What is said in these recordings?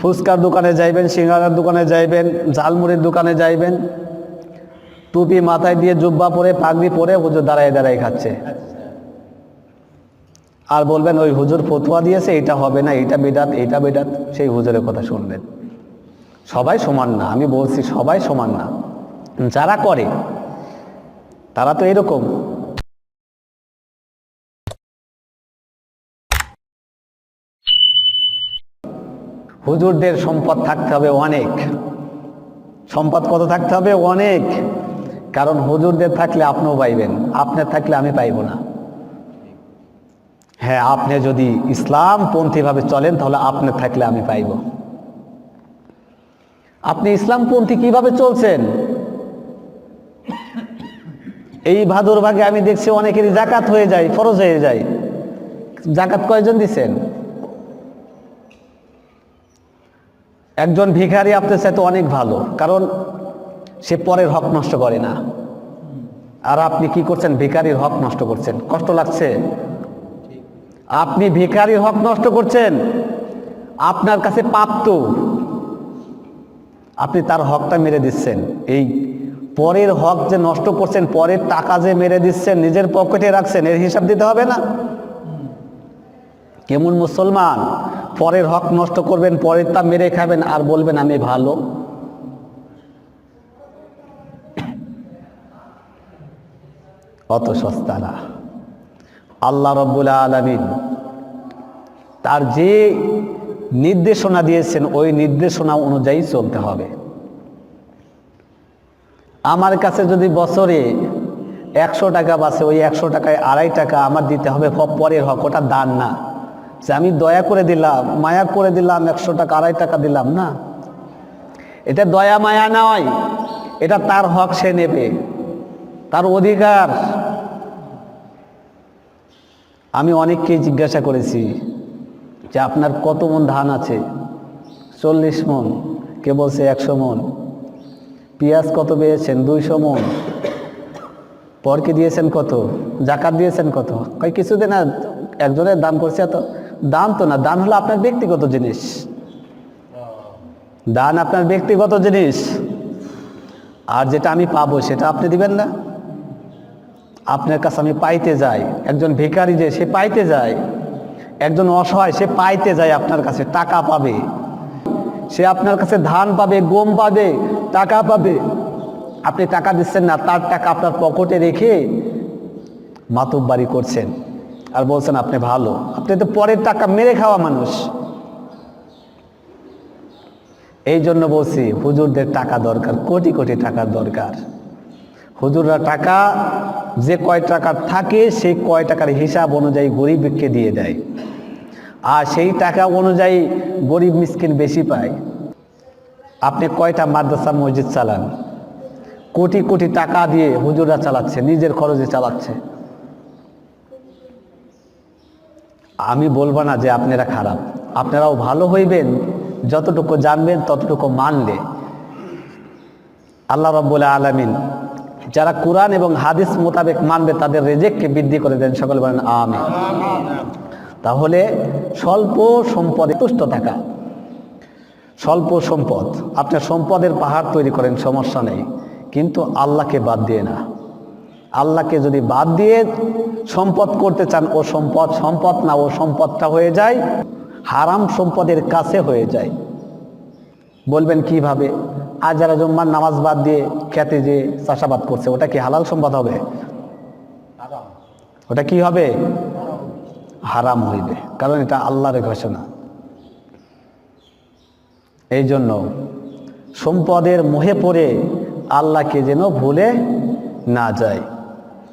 ফুচকার দোকানে যাইবেন, সিঙ্গারার দোকানে যাইবেন, ঝালমুড়ির দোকানে যাইবেন, টুপি মাথায় দিয়ে জুব্বা পরে, পাগড়ি পরে হুজুর দাঁড়ায় দাঁড়ায় খাচ্ছে। আর বলবেন, ওই হুজুর ফতুয়া দিয়েছে, এটা হবে না, এটা বেদাত এটা বেদাত। সেই হুজুরের কথা শুনবেন সবাই সমান না, আমি বলছি সবাই সমান না। যারা করে, তারা তো এরকম। হুজুরদের সম্পদ থাকতে হবে অনেক। সম্পদ কত থাকতে হবে? অনেক। কারণ হুজুরদের থাকলে আপনিও পাইবেন আপনার থাকলে আমি পাইব না। হ্যাঁ আপনি যদি ইসলাম পন্থীভাবে চলেন, তাহলে আপনার থাকলে আমি পাইব। আপনি ইসলামপন্থী কীভাবে চলছেন? এই ভাদুর ভাগে আমি দেখছি অনেকেরই জাকাত হয়ে যায়, ফরজ হয়ে যায়। জাকাত কয়জন দিছেন? একজন ভিখারি আপনার সাথে অনেক ভালো, কারণ সে পরের হক নষ্ট করে না। আর আপনি কি করছেন? ভিখারির হক নষ্ট করছেন। কষ্ট লাগছে? আপনি ভিখারির হক নষ্ট করছেন? আপনার কাছে প্রাপ্ত আপনি তার হকটা মেরে দিচ্ছেন। এই পরের হক যে নষ্ট করছেন, পরের টাকা যে মেরে দিচ্ছেন, নিজের পকেটে রাখছেন, এর হিসাব দিতে হবে না? কেমন মুসলমান? পরের হক নষ্ট করবেন, পরের তা মেরে খাবেন আর বলবেন, আমি ভালো। অত সস্তা না। আল্লাহ রব্বুল আলমিন তার যে নির্দেশনা দিয়েছেন, ওই নির্দেশনা অনুযায়ী চলতে হবে। আমার কাছে যদি বছরে একশো টাকা বাসে, ওই একশো টাকায় আড়াই টাকা আমার দিতে হবে পরের হক, ওটা দান না। যে আমি দয়া করে দিলাম, মায়া করে দিলাম, একশো টাকা, আড়াই টাকা দিলাম, না? এটা দয়া, মায়া নয়। এটা তার হক সে নেবে। তার অধিকার। আমি অনেককেই জিজ্ঞাসা করেছি যে আপনার কত মন ধান আছে? চল্লিশ মন, কে বলছে একশো মন। পেঁয়াজ কত পেয়েছেন? দুইশো মন। পরকে দিয়েছেন কত? জাকাত দিয়েছেন কত? কয়, কিছুদিন একজনের দাম করছে এত। দান তো না, দান হলো আপনার ব্যক্তিগত জিনিস। দান আপনার ব্যক্তিগত জিনিস। আর যেটা আমি পাবো সেটা আপনি দিবেন না। আপনার কাছে আমি পাইতে যাই। একজন ভিখারি যে, সে পাইতে যায়। একজন অসহায়, সে পাইতে যায় আপনার কাছে, টাকা পাবে। সে আপনার কাছে ধান পাবে, গম পাবে, টাকা পাবে। আপনি টাকা দিচ্ছেন না, তার টাকা আপনার পকেটে রেখে মাতব্বারি করছেন। আর বলছেন, আপনি ভালো। আপনি তো পরের টাকা মেরে খাওয়া মানুষ। এই জন্য বলছি, হুজুরদের টাকা দরকার, কোটি কোটি টাকার দরকার। হুজুররা টাকা, যে কয় টাকা থাকে, সেই কয় টাকার হিসাব অনুযায়ী গরিবকে দিয়ে দেয়। আর সেই টাকা অনুযায়ী গরিব মিসকিন বেশি পায়। আপনি কয়টা মাদ্রাসা, মসজিদ চালান? কোটি কোটি টাকা দিয়ে হুজুররা চালাচ্ছে, নিজের খরচে চালাচ্ছে। আমি বলব না যে আপনারা খারাপ। আপনারাও ভালো হইবেন, যতটুকু জানবেন, ততটুকু মানলে। আল্লাহ রব্বুল আলমিন যারা কোরআন এবং হাদিস মোতাবেক মানবে, তাদের রেজেককে বৃদ্ধি করে দেন। সকল বলেন আমি তাহলে স্বল্প সম্পদে তুষ্ট থাকা। স্বল্প সম্পদ। আপনার সম্পদের পাহাড় তৈরি করেন, সমস্যা নেই। কিন্তু আল্লাহকে বাদ দিয়ে না। আল্লাহকে যদি বাদ দিয়ে সম্পদ করতে চান, ও সম্পদ সম্পদ না, ও সম্পদটা হয়ে যায়, হারাম সম্পদের কাছে হয়ে যায়। বলবেন কীভাবে? আর যারা জুম্মার নামাজ বাদ দিয়ে খেতে যে চাষাবাদ করছে, ওটা কি হালাল সম্পদ হবে? ওটা কি হবে? হারাম হইবে, কারণ এটা আল্লাহর ঘোষণা। এই জন্য সম্পদের মোহে পড়ে আল্লাহকে যেন ভুলে না যায়।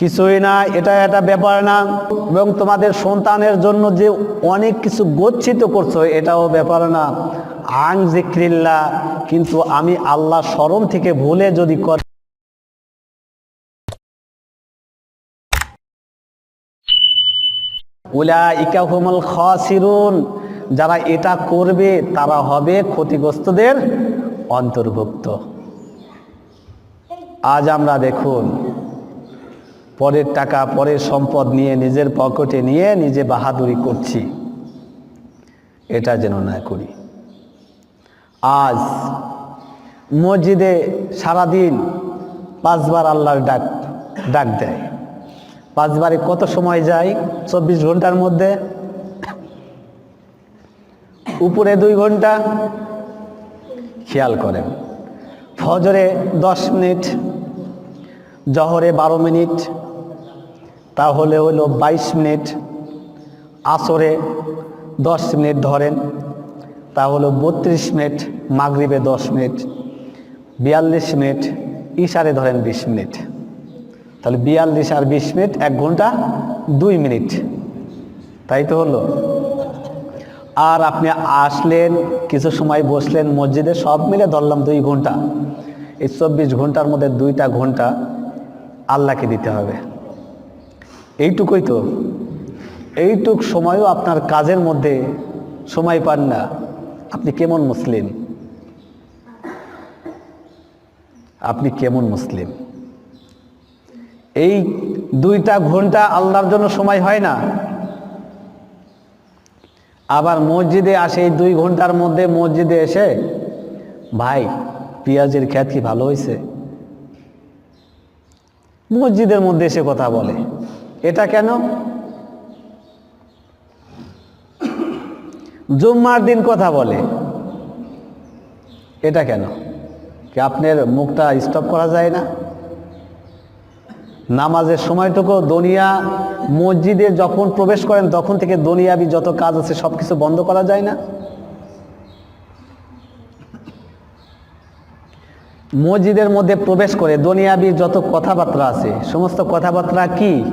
কিছুই না, এটা এটা ব্যাপার না। এবং তোমাদের সন্তানের জন্য যে অনেক কিছু গচ্ছিত করছ, এটাও ব্যাপার না। আং জিক্রিল্লা কিন্তু আমি আল্লাহ স্মরণ থেকে ভুলে যদি কর উলা ইকাহুমুল খাসিরুন, যারা এটা করবে, তারা হবে ক্ষতিগ্রস্তদের অন্তর্ভুক্ত। আজ আমরা দেখুন পরের টাকা, পরের সম্পদ নিয়ে নিজের পকেটে নিয়ে নিজে বাহাদুরি করছি। এটা যেন না করি। আজ মসজিদে সারাদিন পাঁচবার আল্লাহর ডাক ডাক দেয়। পাঁচবারে কত সময় যায়? চব্বিশ ঘণ্টার মধ্যে। উপরে দুই ঘণ্টা। খেয়াল করেন। ফজরে দশ মিনিট, জহরে বারো মিনিট তাহলে হলো বাইশ মিনিট আসরে দশ মিনিট ধরেন, তাহলে বত্রিশ মিনিট, মাগরিবে দশ মিনিট, বিয়াল্লিশ মিনিট, ইশারে ধরেন বিশ মিনিট। তাহলে বিয়াল্লিশ আর বিশ মিনিট এক ঘণ্টা দুই মিনিট। তাই তো হলো? আর আপনি আসলেন, কিছু সময় বসলেন, মসজিদে সব মিলে ধরলাম দুই ঘণ্টা। এই চব্বিশ ঘণ্টার মধ্যে দুইটা ঘণ্টা আল্লাহকে দিতে হবে। এইটুকুই তো। এইটুক সময়ও আপনার কাজের মধ্যে সময় পান না। আপনি কেমন মুসলিম? আপনি কেমন মুসলিম? এই দুইটা ঘণ্টা আল্লাহর জন্য সময় হয় না? আবার মসজিদে আসে এই দুই ঘণ্টার মধ্যে মসজিদে এসে, ভাই, পেঁয়াজের খ্যাত কি ভালো হয়েছে মসজিদের মধ্যে এসে কথা বলে। এটা কেন? জুম্মার দিন কথা বলে। এটা কেন? কি আপনার মুখটা স্টপ করা যায় না? নামাজের সময়টুকু দুনিয়া, মসজিদে যখন প্রবেশ করেন, তখন থেকে দুনিয়াবি যত কাজ আছে সব কিছু বন্ধ করা যায় না? মসজিদের মধ্যে প্রবেশ করে দুনিয়াবি যত কথাবার্তা আছে, সমস্ত কথাবার্তা কি?